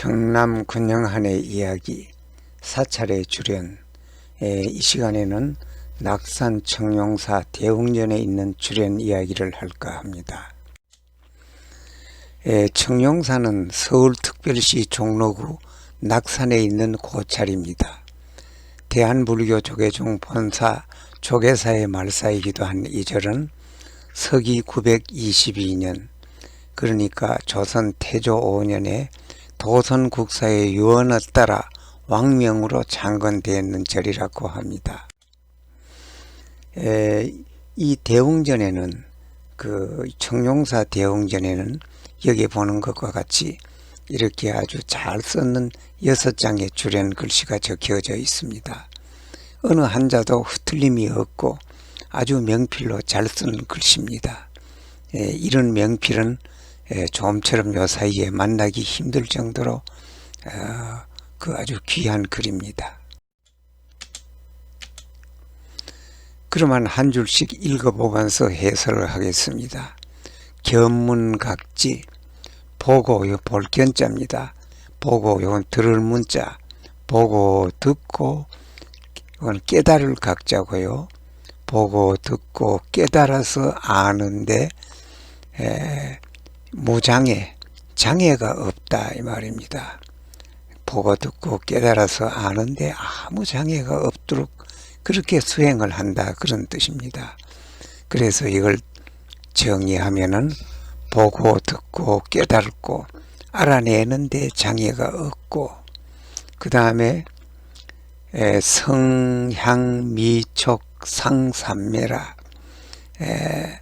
청남 근영한의 이야기 사찰의 주련 에, 이 시간에는 낙산 청룡사 대웅전에 있는 주련 이야기를 할까 합니다. 에, 청룡사는 서울특별시 종로구 낙산에 있는 고찰입니다. 대한불교 조계종 본사 조계사의 말사이기도 한 이 절은 서기 922년 그러니까 조선 태조 5년에 도선 국사의 유언에 따라 왕명으로 창건되었는 절이라고 합니다. 에, 이 대웅전에는 그 청룡사 대웅전에는 여기 보는 것과 같이 이렇게 아주 잘 썼는 여섯 장의 주련 글씨가 적혀져 있습니다. 어느 한자도 흐틀림이 없고 아주 명필로 잘 쓴 글씨입니다. 에, 이런 명필은 에, 좀처럼 요 사이에 만나기 힘들 정도로 어, 그 아주 귀한 글입니다. 그러면 한 줄씩 읽어보면서 해설을 하겠습니다. 견문각지 보고 요 볼견자입니다. 보고 요건 들을 문자 보고 듣고 이건 깨달을 각자고요. 보고 듣고 깨달아서 아는데 에, 무장애 장애가 없다 이 말입니다. 보고 듣고 깨달아서 아는데 아무 장애가 없도록 그렇게 수행을 한다 그런 뜻입니다. 그래서 이걸 정의하면은 보고 듣고 깨달고 알아내는데 장애가 없고 그 다음에 성향미촉 상삼매라 에,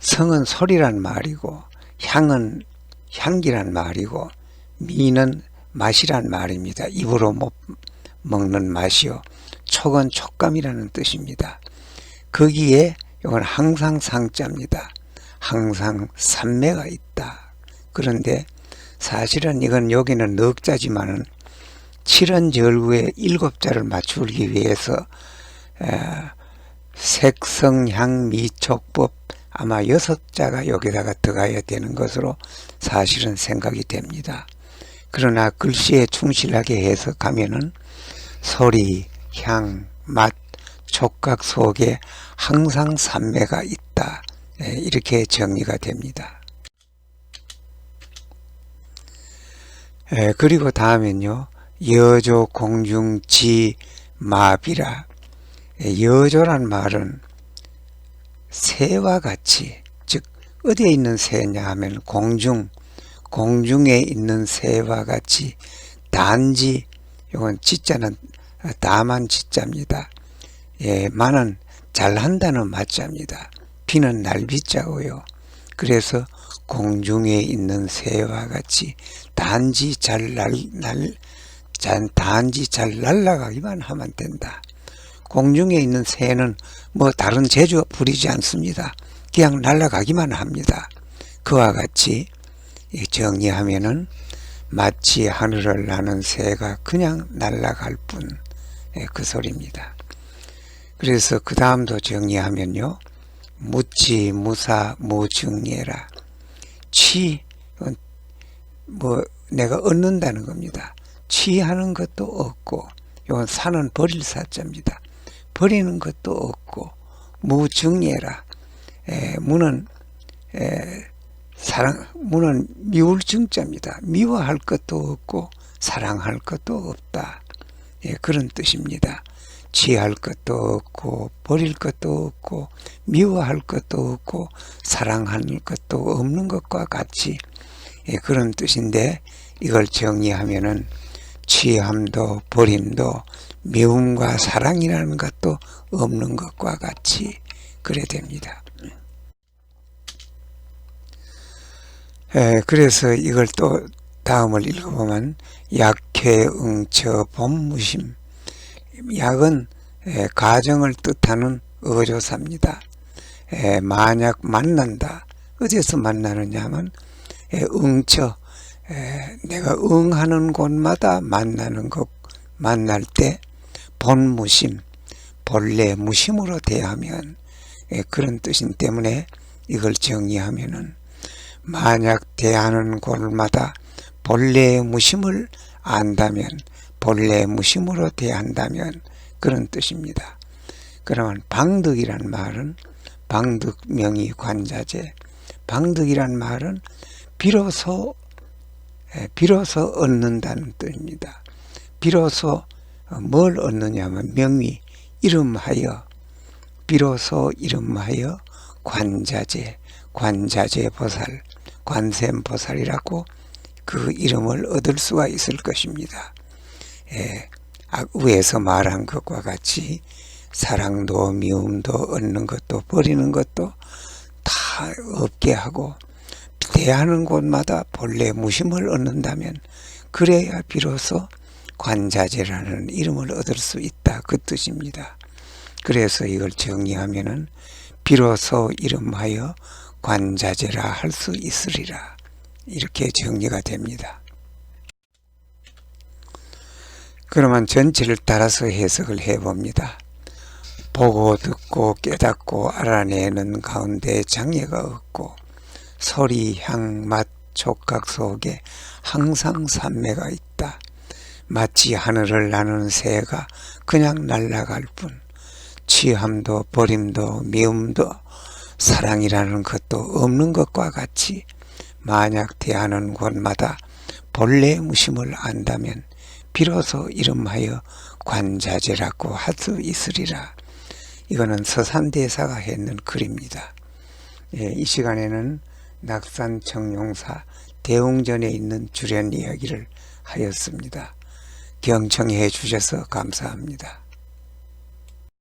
성은 소리란 말이고 향은 향기란 말이고 미는 맛이란 말입니다. 입으로 못 먹는 맛이요. 촉은 촉감이라는 뜻입니다. 거기에 이건 항상 상자입니다. 항상 삼매가 있다. 그런데 사실은 이건 여기는 넉자지만은 칠원절구에 일곱 자를 맞추기 위해서 색성향미촉법 아마 여섯 자가 여기다가 들어가야 되는 것으로 사실은 생각이 됩니다. 그러나 글씨에 충실하게 해석하면은 소리, 향, 맛, 촉각 속에 항상 삼매가 있다. 네, 이렇게 정리가 됩니다. 예, 그리고 다음엔요. 여조 공중지 마비라 예, 여조란 말은 새와 같이 즉 어디에 있는 새냐 하면 공중 공중에 있는 새와 같이 단지 이건 지자는 다만 지자입니다. 예, 만은 잘한다는 맞자입니다. 비는 날비자고요. 그래서 공중에 있는 새와 같이 단지 잘 날, 날, 단지 잘 날아가기만 하면 된다. 공중에 있는 새는 뭐 다른 재주 부리지 않습니다. 그냥 날아가기만 합니다. 그와 같이 정리하면은 마치 하늘을 나는 새가 그냥 날아갈 뿐 그 소리입니다. 그래서 그 다음도 정리하면요. 무치 무사 무증예라 취 뭐 내가 얻는다는 겁니다. 취하는 것도 없고 이건 사는 버릴 사자입니다. 버리는 것도 없고 무증예라 에, 무는 에, 사랑 무는 미울 증자입니다. 미워할 것도 없고 사랑할 것도 없다. 예, 그런 뜻입니다. 취할 것도 없고 버릴 것도 없고 미워할 것도 없고 사랑할 것도 없는 것과 같이 예, 그런 뜻인데 이걸 정리하면은 취함도 버림도 미움과 사랑이라는 것도 없는 것과 같이 그래 됩니다. 에, 그래서 이걸 또 다음을 읽어보면 약해 응처 본무심 약은 에, 가정을 뜻하는 어조사입니다. 에, 만약 만난다 어디서 만나느냐 하면 에, 응처 내가 응하는 곳마다 만나는 것 만날 때 본무심 본래 무심으로 대하면 그런 뜻인 때문에 이걸 정의하면은 만약 대하는 곳마다 본래의 무심을 안다면 본래 무심으로 대한다면 그런 뜻입니다. 그러면 방득이란 말은 방득 명의 관자재 방득이란 말은 비로소 예, 비로소 얻는다는 뜻입니다. 비로소 어, 뭘 얻느냐면 명의 이름하여 비로소 이름하여 관자재 관자재 보살 관샘 보살이라고 그 이름을 얻을 수가 있을 것입니다. 예, 아, 위에서 말한 것과 같이 사랑도 미움도 얻는 것도 버리는 것도 다 없게 하고 대하는 곳마다 본래 무심을 얻는다면 그래야 비로소 관자재라는 이름을 얻을 수 있다 그 뜻입니다. 그래서 이걸 정의하면은 비로소 이름하여 관자재라 할 수 있으리라 이렇게 정리가 됩니다. 그러면 전체를 따라서 해석을 해봅니다. 보고 듣고 깨닫고 알아내는 가운데 장애가 없고 소리, 향, 맛, 촉각 속에 항상 산매가 있다. 마치 하늘을 나는 새가 그냥 날아갈 뿐 취함도 버림도 미움도 사랑이라는 것도 없는 것과 같이 만약 대하는 곳마다 본래 무심을 안다면 비로소 이름하여 관자재라고 할 수 있으리라. 이거는 서산대사가 했는 글입니다. 예, 이 시간에는 낙산 청룡사 대웅전에 있는 주련 이야기를 하였습니다. 경청해 주셔서 감사합니다.